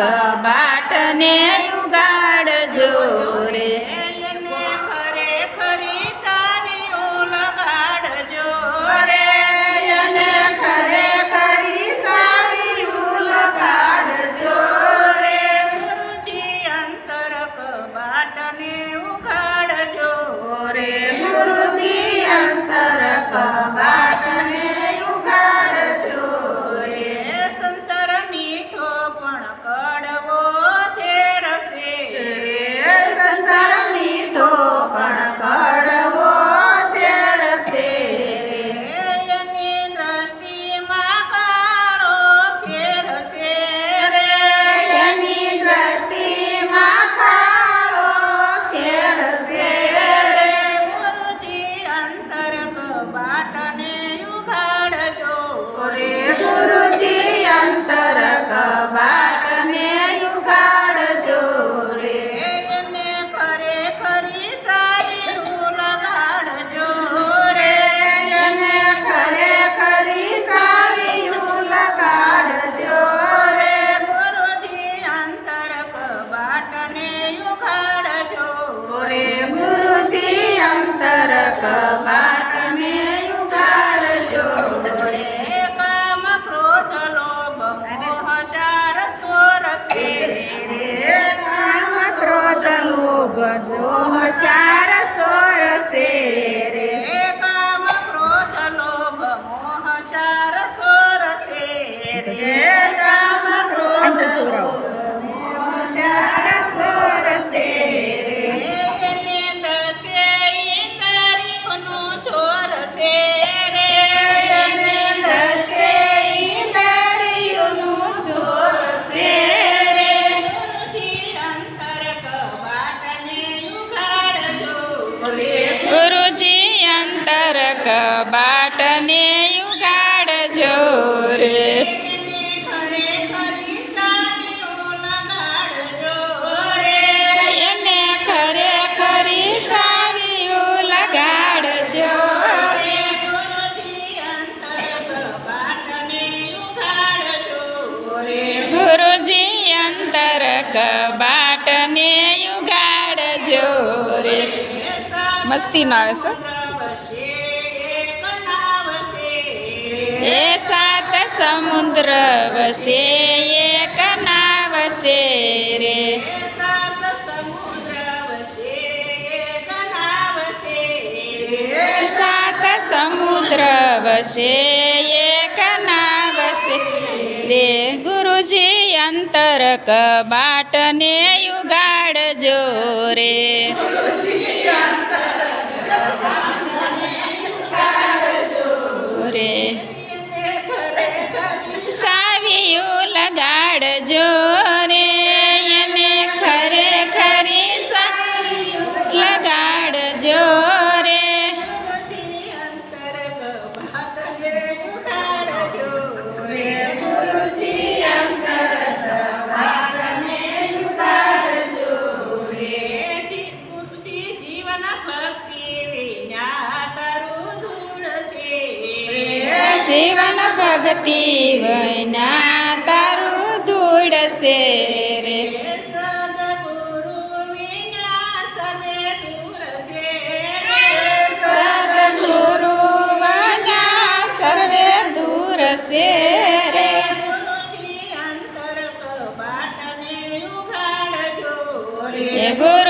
કબાટને ઉગાડજો રે. ભજો સાર સોર શેરે. બાટને ઉગાડજો રે ગુરુજી અંતર કબાટને ઉગાડજો રે મસ્તી ના આવે સર એ સાત સમુદ્ર વસે એક ના વસે રે. સાત સમુદ્ર વસે એક ના વસે રે. ગુરુજી અંતર કબાટને યુગાડજો રે. જીવન ભક્તિ વિના તારું ધૂળ રે. સદગુરુ વિના સને દૂર છે સદગુરુ વિના સર્વે દૂર છે ગુરુ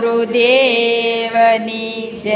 ગુરુદેવની જય.